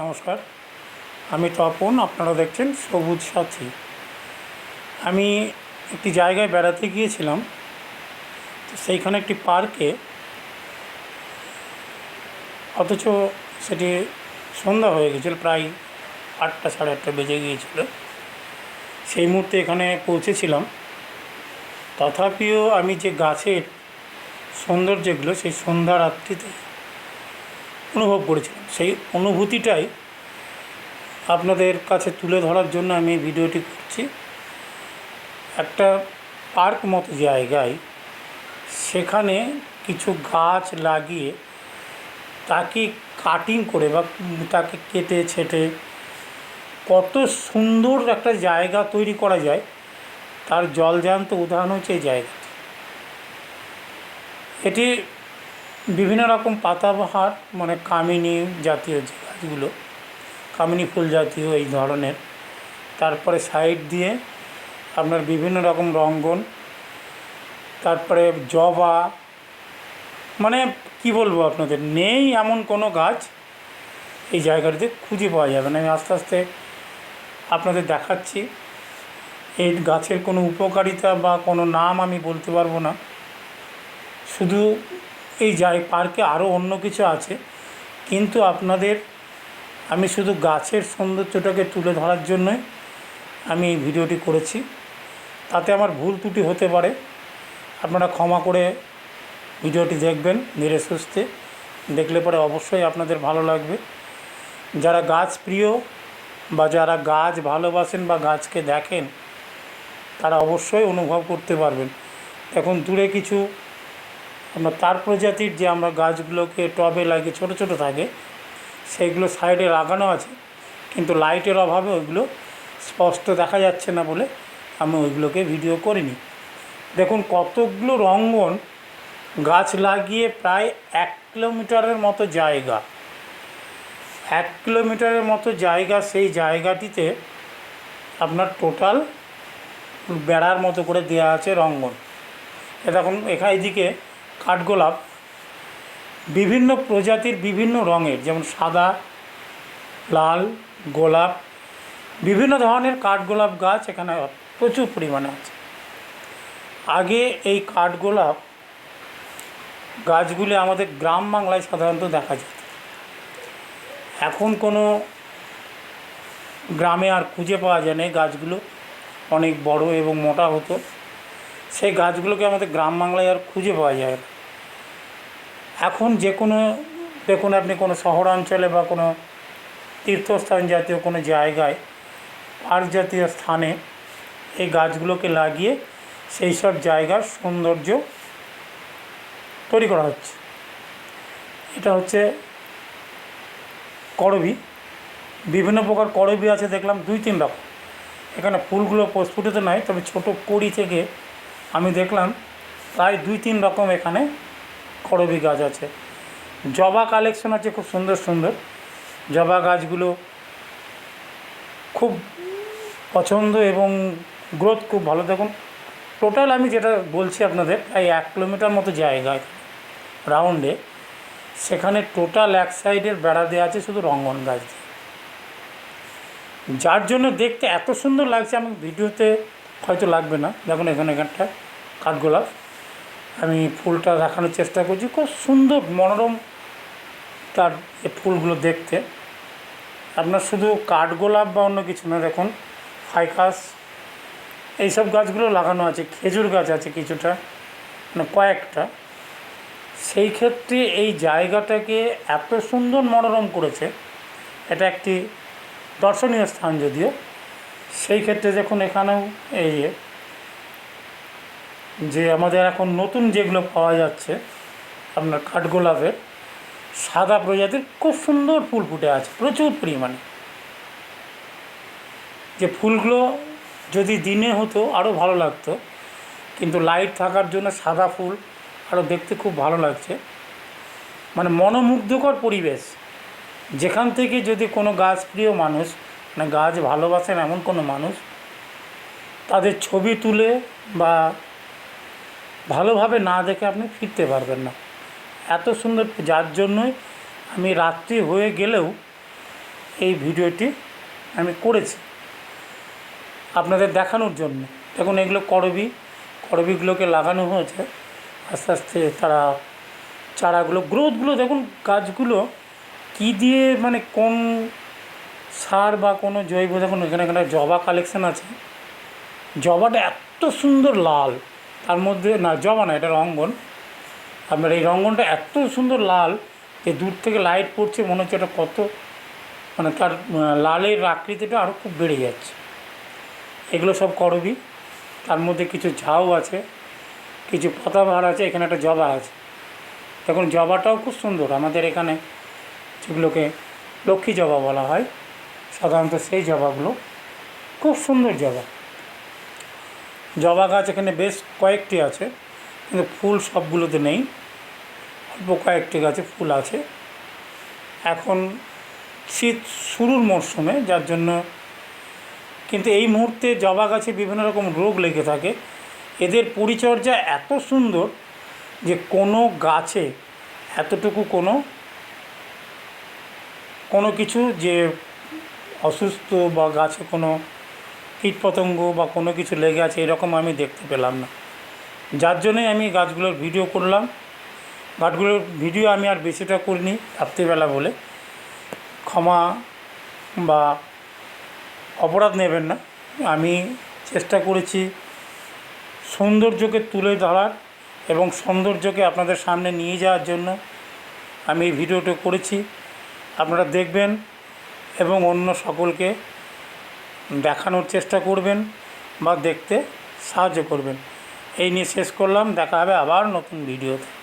নমস্কার। আমি তপন, আপনারা দেখছেন সবুজ সাথী। আমি একটি জায়গায় বেড়াতে গিয়েছিলাম, তো সেইখানে একটি পার্কে, অথচ সেটি সন্ধ্যা হয়ে গেছিল প্রায় আটটা সাড়ে আটটা বেজে গিয়েছিল। সেই মুহূর্তে এখানে পৌঁছেছিলাম। তথাপিও আমি যে গাছের সৌন্দর্যগুলো, সেই সন্ধ্যা রাত্রিতে অনুভব করেছিলাম সেই অনুভূতিটাই আপনাদের কাছে তুলে ধরার জন্য আমি ভিডিওটি করছি। একটা পার্ক মতো জায়গায় সেখানে কিছু গাছ লাগিয়ে তাকে কাটিং করে বা তাকে কেটে, ছেটে কত সুন্দর একটা জায়গা তৈরি করা যায়। তার জলজান্ত উদাহরণ হচ্ছে এই জায়গাটি। এটি বিভিন্ন রকম পাতাবাহার মানে কামিনী জাতীয় যে গাছগুলো, কামিনী ফুল জাতীয় এই ধরনের। তারপরে সাইড দিয়ে আপনার বিভিন্ন রকম রঙ্গন, তারপরে জবা মানে কি বলব আপনাদের, নেই এমন কোনো গাছ এই জায়গাটিতে খুঁজে পাওয়া যাবে না। আমি আস্তে আস্তে আপনাদের দেখাচ্ছি। এই গাছের কোনো উপকারিতা বা কোনো নাম আমি বলতে পারব না। শুধু এই জায় পার্কে আরও অন্য কিছু আছে, কিন্তু আপনাদের আমি শুধু গাছের সৌন্দর্যটাকে তুলে ধরার জন্যই আমি এই ভিডিওটি করেছি। তাতে আমার ভুল ত্রুটি হতে পারে। আপনারা ক্ষমা করে ভিডিওটি দেখবেন, ধীরে সুস্থে। দেখলে পরে অবশ্যই আপনাদের ভালো লাগবে। যারা গাছ প্রিয় বা যারা গাছ ভালোবাসেন বা গাছকে দেখেন, তারা অবশ্যই অনুভব করতে পারবেন। এখন দূরে কিছু আমরা তার প্রজাতির যে আমরা গাছগুলোকে টবে লাগিয়ে ছোটো ছোটো থাকে সেইগুলো সাইডে লাগানো আছে, কিন্তু লাইটের অভাবে ওইগুলো স্পষ্ট দেখা যাচ্ছে না বলে আমি ওইগুলোকে ভিডিও করিনি। দেখুন, কতগুলো রঙ্গন গাছ লাগিয়ে প্রায় এক কিলোমিটারের মতো জায়গা, এক কিলোমিটারের মতো জায়গা, সেই জায়গাটিতে আপনার টোটাল বেড়ার মতো করে দেওয়া আছে রঙ্গন। এ দেখুন, এখানে এদিকে কাঠগোলাপ বিভিন্ন প্রজাতির বিভিন্ন রঙের, যেমন সাদা, লাল, গোলাপ, বিভিন্ন ধরনের কাঠগোলাপ গাছ এখানে প্রচুর পরিমাণে আছে। আগে এই কাঠগোলাপ গাছগুলি আমাদের গ্রাম বাংলায় সাধারণত দেখা যেত। এখন কোনো গ্রামে আর খুঁজে পাওয়া যায় না গাছগুলো অনেক বড় এবং মোটা হতো। সেই গাছগুলোকে আমাদের গ্রাম বাংলায় আর খুঁজে পাওয়া যায় না। এখন যে কোনো, দেখুন আপনি কোনো শহরাঞ্চলে বা কোনো তীর্থস্থান জাতীয় কোনো জায়গায়, পার্ক জাতীয় স্থানে এই গাছগুলোকে লাগিয়ে সেই সব জায়গার সৌন্দর্য তৈরি করা হচ্ছে। এটা হচ্ছে করবি। বিভিন্ন প্রকার করবি আছে, দেখলাম দুই, তিন রকম। এখানে ফুলগুলো প্রস্ফুটিত নয় তবে ছোট কড়ি থেকে আমি দেখলাম প্রায় দুই, তিন রকম এখানে করবি গাছ আছে। জবা কালেকশন আছে খুব সুন্দর সুন্দর। জবা গাছগুলো খুব পছন্দ এবং গ্রোথ খুব ভালো। দেখুন টোটাল আমি যেটা বলছি আপনাদের, প্রায় এক কিলোমিটার মতো জায়গা রাউন্ডে সেখানে টোটাল এক সাইডের বেড়া দেওয়া আছে শুধু রঙ্গন গাছ দিয়ে। যার জন্য দেখতে এত সুন্দর লাগছে, আমি ভিডিওতে হয়তো লাগবে না। দেখুন, এখানে এখানটা কাঠগোলাপ। আমি ফুলটা দেখানোর চেষ্টা করছি। খুব সুন্দর, মনোরম তার ফুলগুলো দেখতে। আপনার শুধু কাঠগোলাপ বা অন্য কিছু না, দেখুন ফাইকাস এইসব গাছগুলো লাগানো আছে, খেজুর গাছ আছে কিছুটা মানে কয়েকটা। সেই ক্ষেত্রে এই জায়গাটাকে এত সুন্দর মনোরম করেছে, এটা একটি দর্শনীয় স্থান যদিও। সেই ক্ষেত্রে দেখুন এখানেও এই যে আমাদের এখন নতুন যেগুলো পাওয়া যাচ্ছে, আপনার কাঠগোলাপের সাদা প্রজাতির খুব সুন্দর ফুল ফুটে আছে, প্রচুর পরিমাণে। যে ফুলগুলো যদি দিনে হতো আরও ভালো লাগতো, কিন্তু লাইট থাকার জন্য সাদা ফুল আরও দেখতে খুব ভালো লাগছে। মানে মনোমুগ্ধকর পরিবেশ। যেখান থেকে যদি কোনো গাছপ্রিয় মানুষ মানে গাছ ভালোবাসেন এমন কোনো মানুষ, তাদের ছবি তুলে বা ভালোভাবে না দেখে আপনি ফিরতে পারবেন না। এত সুন্দর, যার জন্যই আমি রাত্রি হয়ে গেলেও এই ভিডিওটি আমি করেছি। আপনাদের দেখানোর জন্য। দেখুন, এগুলো করবি, করবিগুলোকে লাগানো হয়েছে। আস্তে আস্তে তারা চারাগুলো, গ্রোথগুলো দেখুন, গাছগুলো কী দিয়ে মানে কোন সার বা কোনো জৈব, দেখুন, এখানে এখানে জবা কালেকশান আছে। জবাটা এত সুন্দর লাল। তার মধ্যে, না, জবা না, এটা রঙ্গন। আপনার এই রঙ্গনটা এত সুন্দর লাল যে দূর থেকে লাইট পড়ছে, মনে হচ্ছে এটা কত মানে তার লালের আকৃতিটা আরও খুব বেড়ে যাচ্ছে। এগুলো সব করবি। তার মধ্যে কিছু ঝাউ আছে, কিছু পাতাবাহার আছে, এখানে একটা জবা আছে। দেখুন, জবাটাও খুব সুন্দর। আমাদের এখানে যেগুলোকে লক্ষ্মী জবা বলা হয়, সাধারণত সেই জবাগুলো। খুব সুন্দর জবা। জবা গাছ এখানে বেশ কয়েকটি আছে, কিন্তু ফুল সবগুলোতে নেই। অল্প কয়েকটি গাছে ফুল আছে। এখন শীত শুরুর মরশুমে, যার জন্য কিন্তু এই মুহূর্তে জবা গাছে বিভিন্ন রকম রোগ লেগে থাকে। এদের পরিচর্যা এত সুন্দর যে কোনো গাছে এতটুকু কোনো কোনো কিছু যে অসুস্থ বা গাছে কোনো কীটপতঙ্গ বা কোনো কিছু লেগে আছে, এরকম আমি দেখতে পেলাম না। যার জন্যই আমি গাছগুলোর ভিডিও করলাম। গাছগুলোর ভিডিও আমি আর বেশিটা করিনি, রাত্রিবেলা বলে। ক্ষমা বা অপরাধ নেবেন না। আমি চেষ্টা করেছি সৌন্দর্যকে তুলে ধরার এবং সৌন্দর্যকে আপনাদের সামনে নিয়ে যাওয়ার জন্য আমি এই ভিডিওটা করেছি। আপনারা দেখবেন এবং অন্য সকলকে দেখানোর চেষ্টা করবেন বা দেখতে সাহায্য করবেন। এই নিয়ে শেষ করলাম। দেখা হবে আবার নতুন ভিডিওতে।